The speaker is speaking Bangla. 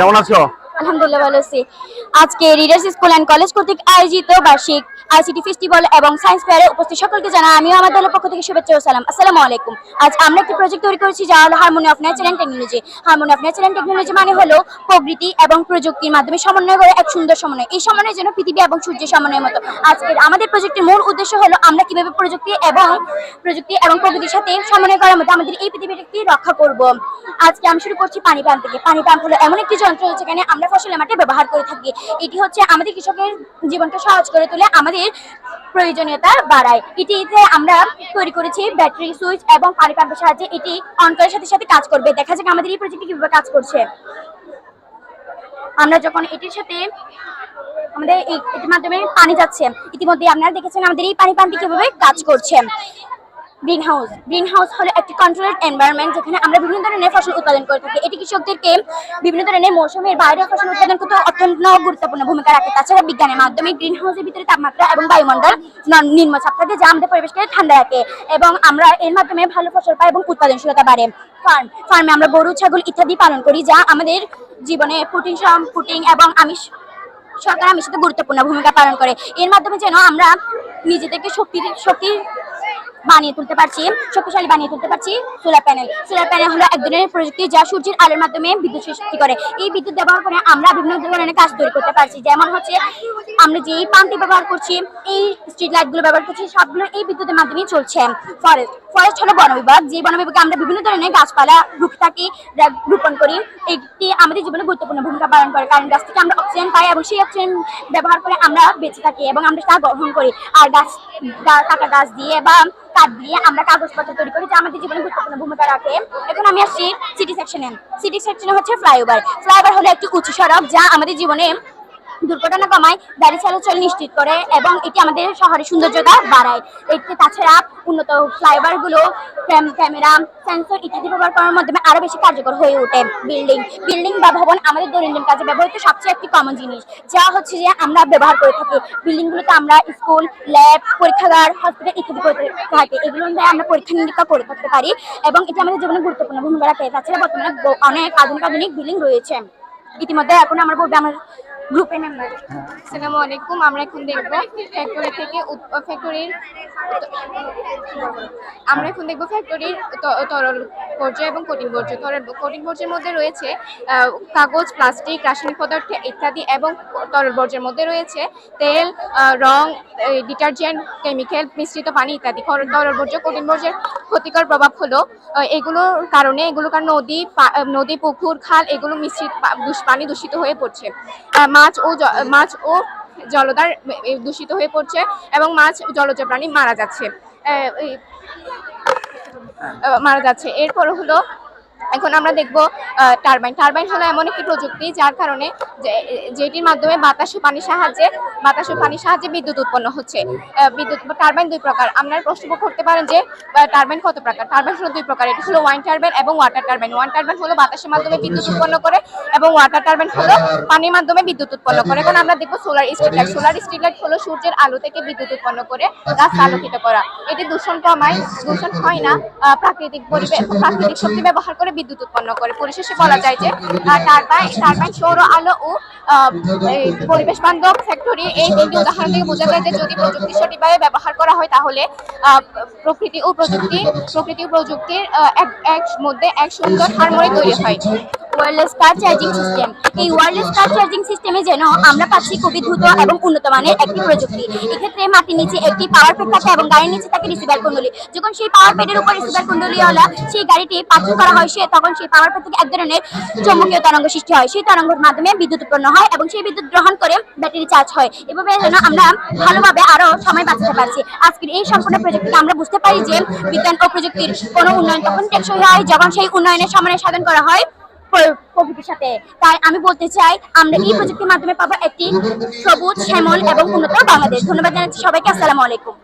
কেমন আছো? আলহামদুলিল্লাহ ভালো আছি। আজকে রিডার্স স্কুল অ্যান্ড কলেজ কর্তৃক আয়োজিত বার্ষিক আইসিটি ফেস্টিভ্যাল এবং সায়েন্স ফেয়ারে উপস্থিত সকলকে জানাই আমিও আমার দলের পক্ষ থেকে শুভেচ্ছা ও সালাম। আসসালামু আলাইকুম। আজ আমরা একটি প্রজেক্ট তৈরি করেছি যা হলো harmony of technology harmony of technology মানে হলো প্রকৃতি এবং প্রযুক্তির মাধ্যমে সমন্বয় করে এক সুন্দর সমন্বয়। এই সমন্বয়ের জন্য পৃথিবী এবং সূর্যের সমন্বয়ের মতো। আজকের আমাদের প্রজেক্টের মূল উদ্দেশ্য হলো আমরা কীভাবে প্রযুক্তি এবং প্রযুক্তি এবং প্রকৃতির সাথে সমন্বয় করার মধ্যে আমাদের এই পৃথিবীটাকে রক্ষা করব। আজকে আমি শুরু করছি পানি পাম্প থেকে। পানি পাম্প হলো এমন একটি যন্ত্র যেখানে আমরা ফসলের মাঠে ব্যবহার করে থাকি। এটি হচ্ছে আমাদের কৃষকের জীবনকে সহজ করে তোলে, আমাদের প্রয়োজনীয়তা বাড়ায়। এটিতে আমরা তৈরি করেছি ব্যাটারি সুইচ এবং পানি পাম্পের সাহায্যে এটি অন করার সাথে সাথে কাজ করবে। দেখা যাক আমাদের এই প্রজেক্টটি কীভাবে কাজ করছে। আমরা যখন এটির সাথে আমাদের এটির মাধ্যমে পানি যাচ্ছে, ইতিমধ্যে আপনারা দেখেছেন আমাদের এই পানি পাম্পটি কীভাবে কাজ করছে। গ্রিন হাউস গ্রিন হাউস হলো একটি কন্ট্রোলড এনভায়রনমেন্ট যেখানে আমরা বিভিন্ন ধরনের ফসল উৎপাদন করে থাকি। এটি কৃষকদেরকে বিভিন্ন ধরনের মৌসুমের বাইরে ফসল উৎপাদন করতে অত্যন্ত গুরুত্বপূর্ণ ভূমিকা রাখে। তাছাড়া বিজ্ঞানের মাধ্যমে গ্রিন হাউসের ভিতরে তাপমাত্রা এবং বায়ুমণ্ডল নিম্নচাপ থাকে, যা আমাদের পরিবেশকে ঠান্ডা রাখে এবং আমরা এর মাধ্যমে ভালো ফসল পাই এবং উৎপাদনশীলতা বাড়ে। ফার্ম ফার্মে আমরা গরু, ছাগল ইত্যাদি পালন করি, যা আমাদের জীবনে প্রোটিন প্রোটিন এবং আমিষ সরকার আমিষ গুরুত্বপূর্ণ ভূমিকা পালন করে। এর মাধ্যমে যেন আমরা নিজেদেরকে শক্তির শক্তির বানিয়ে তুলতে পারছি, শক্তিশালী বানিয়ে তুলতে পারছি সোলার প্যানেল সোলার প্যানেল হলো এক ধরনের প্রযুক্তি যা সূর্যের আলোর মাধ্যমে বিদ্যুৎ সৃষ্টি করে। এই বিদ্যুৎ ব্যবহার করে আমরা বিভিন্ন ধরনের কাজ তৈরি করতে পারছি। যেমন হচ্ছে, আমরা যে পাম্পটি ব্যবহার করছি, এই স্ট্রিট লাইটগুলো ব্যবহার করছি, সবগুলো এই বিদ্যুতের মাধ্যমেই চলছে। ফরেস্ট ফরেস্ট হলো বন বিভাগ যে বন বিভাগে আমরা বিভিন্ন ধরনের গাছপালা, রুখে থাকি, রোপণ করি। এটি আমাদের জীবনে গুরুত্বপূর্ণ ভূমিকা পালন করে? কারণ গাছ থেকে আমরা অক্সিজেন পাই এবং সেই অক্সিজেন ব্যবহার করে আমরা বেঁচে থাকি এবং আমরা তা গ্রহণ করি। আর গাছ কাটা গাছ দিয়ে বা কাঠ দিয়ে আমরা কাগজপত্র তৈরি করি, যা আমাদের জীবনে গুরুত্বপূর্ণ ভূমিকা রাখে। এখন আমি আসছি সিটি সেকশনে সিটি সেকশনে হচ্ছে ফ্লাইওভার ফ্লাইওভার হলো একটি উঁচু সড়ক যা আমাদের জীবনে দুর্ঘটনা কমায় গাড়ি চলাচল নিশ্চিত করে এবং এটি আমাদের শহরের সৌন্দর্যতা বাড়ায়। এটি তাছাড়া উন্নত ফ্লাইওভারগুলো ক্যামেরা সেন্সর ইত্যাদি ব্যবহার করার মাধ্যমে আরও বেশি কার্যকর হয়ে ওঠে। বিল্ডিং বিল্ডিং বা ভবন আমাদের দৈনন্দিন কাজে ব্যবহৃত সবচেয়ে একটি কমন জিনিস, যা হচ্ছে যে আমরা ব্যবহার করে থাকি। বিল্ডিং গুলোতে আমরা স্কুল ল্যাব পরীক্ষাগার হসপিটাল ইত্যাদি করে থাকি। এগুলো আমরা পরীক্ষা নিরীক্ষা করে থাকতে পারি এবং এটি আমাদের জীবনে গুরুত্বপূর্ণ ভূমিকা রাখে। তাছাড়া বর্তমানে অনেক আধুনিক আধুনিক বিল্ডিং রয়েছে। ইতিমধ্যে এখন আমরা বলব আমার গ্রুপের মেম্বার আসসালামু আলাইকুম, আমরা এখন দেখব ফ্যাক্টরি থেকে ফ্যাক্টরির আমরা এখন দেখব ফ্যাক্টরির তরল বর্জ্য এবং কঠিন বর্জ্য। তরল, কঠিন বর্জ্যের মধ্যে রয়েছে কাগজ, প্লাস্টিক, রাসায়নিক পদার্থ ইত্যাদি এবং তরল বর্জ্যের মধ্যে রয়েছে তেল রং ডিটারজেন্ট, কেমিক্যাল, মিশ্রিত পানি ইত্যাদি। তরল বর্জ্য, কঠিন বর্জ্যের ক্ষতিকর প্রভাব হলো এগুলোর কারণে এগুলোর কারণে নদী নদী, পুকুর, খাল, এগুলো মিশ্রিত পানি দূষিত হয়ে পড়ছে। মাছ ও মাছ ও জলধার দূষিত হয়ে পড়ছে এবং মাছ জলজ প্রাণী মারা যাচ্ছে। মারা যাচ্ছে। এরপর হলো এখন আমরা দেখব টারবাইন। টারবাইন হলো এমন একটি প্রযুক্তি যার কারণে যেটির মাধ্যমে বাতাস পানির সাহায্যে, বাতাস পানির সাহায্যে বিদ্যুৎ উৎপন্ন হচ্ছে। বিদ্যুৎ, টারবাইন দুই প্রকার। আপনার প্রশ্ন করতে পারেন যে টারবাইন কত প্রকার? টারবাইন হলো দুই প্রকার। এটি হলো ওয়াইন টারবাইন এবং ওয়াটার টারবাইন। ওয়ান টারবাইন হলো বাতাসের মাধ্যমে বিদ্যুৎ উৎপন্ন করে এবং ওয়াটার টারবাইন হলো পানির মাধ্যমে বিদ্যুৎ উৎপন্ন করে। এখন আমরা দেখব solar street light solar street light হলো সূর্যের আলো থেকে বিদ্যুৎ উৎপন্ন করে রাস্তা আলোকিত করা। এটি দূষণ কমায়, দূষণ হয় না প্রাকৃতিক পরিবেশ প্রাকৃতিক শক্তি ব্যবহার করে বিদ্যুৎ উৎপন্ন করে। পরিশেষে বলা যায় যে টারবাইন টারবাইন সৌর আলো ও পরিবেশ বান্ধব ফ্যাক্টরি এই তিনটি উদাহরণ থেকে বোঝা যায় যে, যদি প্রযুক্তি সঠিকভাবে ব্যবহার করা হয় তাহলে প্রকৃতি ও প্রযুক্তি, প্রকৃতি ও প্রযুক্তির এক মধ্যে এক সুন্দর হারমোনি তৈরি হয়। ওয়্যারলেস কার চার্জিং সিস্টেম এই ওয়্যারলেস কার চার্জিং সিস্টেমে যেন আমরা পাচ্ছি খুবই দ্রুত এবং উন্নত মানের একটি প্রযুক্তি। এক্ষেত্রে মাটির নিচে একটি পাওয়ার প্যাড থাকে এবং গাড়ির নিচে থাকে রিসিভার কুণ্ডলী। যখন সেই পাওয়ার প্যাডের উপর রিসিভার কুণ্ডলীওয়ালা সেই গাড়িটি পাথর করা হয়, সে তখন সেই পাওয়ার প্যাড থেকে এক ধরনের চৌম্বকীয় তরঙ্গ সৃষ্টি হয়। সেই তরঙ্গের মাধ্যমে বিদ্যুৎ উৎপন্ন হয় এবং সেই বিদ্যুৎ গ্রহণ করে ব্যাটারি চার্জ হয়। এভাবে যেন আমরা ভালোভাবে আরও সময় বাঁচাতে পারছি। আজকের এই সম্পূর্ণ প্রযুক্তিকে আমরা বুঝতে পারি যে বিজ্ঞান ও প্রযুক্তির কোনো উন্নয়ন তখন টেকসই হয়। যখন সেই উন্নয়নের সমন্বয় সাধন করা হয় প্রকৃতির সাথে। তাই আমি বলতে চাই আমরা এই প্রযুক্তির মাধ্যমে পাবো একটি সবুজ শ্যামল এবং উন্নত বাংলাদেশ। ধন্যবাদ জানাচ্ছি সবাইকে। আসসালামু আলাইকুম।